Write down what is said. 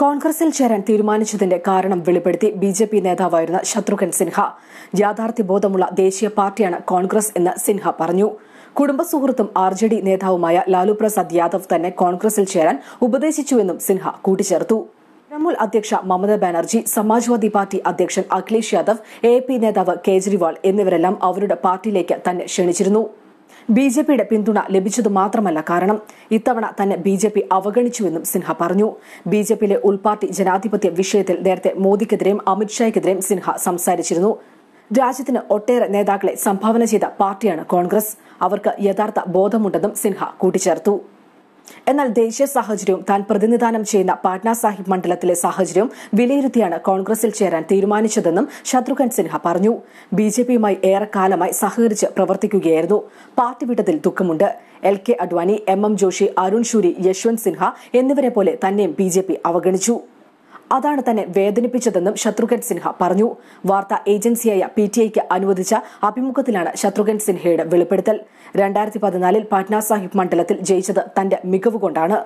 കോൺഗ്രസിൽ ചേരാൻ തീരുമാനിച്ചതിന്റെ കാരണം വെളിപ്പെടുത്തി ബി ജെ പി നേതാവായിരുന്ന ശത്രുഘ്ൻ സിൻഹ. യാഥാർത്ഥ്യബോധമുള്ള ദേശീയ പാർട്ടിയാണ് കോൺഗ്രസ് എന്ന് സിൻഹ പറഞ്ഞു. കുടുംബ സുഹൃത്തും ആർ ജെ ഡി നേതാവുമായ ലാലു പ്രസാദ് യാദവ് തന്നെ കോൺഗ്രസിൽ ചേരാൻ ഉപദേശിച്ചുവെന്നും സിൻഹ കൂട്ടിച്ചേർത്തു. തൃണമൂൽ അധ്യക്ഷ മമതാ ബാനർജി സമാജ്വാദി പാർട്ടി അധ്യക്ഷൻ അഖിലേഷ് യാദവ് എ പി നേതാവ് കേജ്രിവാൾ എന്നിവരെല്ലാം അവരുടെ പാർട്ടിയിലേക്ക് തന്നെ ക്ഷണിച്ചിരുന്നു. ബി ജെ പിയുടെ പിന്തുണ ലഭിച്ചതു മാത്രമല്ല കാരണം ഇത്തവണ തന്നെ ബി ജെ പി അവഗണിച്ചുവെന്നും സിൻഹ പറഞ്ഞു. ബി ജെ പിയിലെ ഉൾപാർട്ടി ജനാധിപത്യ വിഷയത്തിൽ നേരത്തെ മോദിക്കെതിരെയും അമിത്ഷായ്ക്കെതിരെയും സിൻഹ സംസാരിച്ചിരുന്നു. രാജ്യത്തിന് ഒട്ടേറെ നേതാക്കളെ സംഭാവന ചെയ്ത പാർട്ടിയാണ് കോൺഗ്രസ്. അവർക്ക് യഥാർത്ഥ ബോധമുണ്ടെന്നും സിൻഹ കൂട്ടിച്ചേർത്തു. എന്നാൽ ദേശീയ സാഹചര്യവും താൻ പ്രതിനിധാനം ചെയ്യുന്ന പാട്ന സാഹിബ് മണ്ഡലത്തിലെ സാഹചര്യവും വിലയിരുത്തിയാണ് കോൺഗ്രസിൽ ചേരാൻ തീരുമാനിച്ചതെന്നും ശത്രുഘ്ൻ സിൻഹ പറഞ്ഞു. ബി ജെ പിയുമായി ഏറെക്കാലമായി സഹകരിച്ച് പ്രവർത്തിക്കുകയായിരുന്നു. പാർട്ടി വിട്ടതിൽ ദുഃഖമുണ്ട്. L K Advani M M Joshi Arun Shourie Yashwant Sinha എന്നിവരെ പോലെ തന്നെയും ബി അവഗണിച്ചു. അതാണ് തന്നെ വേദനിപ്പിച്ചതെന്നും ശത്രുഘ്ൻ സിൻഹ പറഞ്ഞു. വാർത്താ ഏജൻസിയായ പി ടി ഐക്ക് അനുവദിച്ച അഭിമുഖത്തിലാണ് ശത്രുഘ്ൻ സിൻഹയുടെ വെളിപ്പെടുത്തൽ. രണ്ടായിരത്തി പതിനാലിൽ പാട്ന സാഹിബ് മണ്ഡലത്തിൽ ജയിച്ചത് തന്റെ മികവുകൊണ്ടാണ്.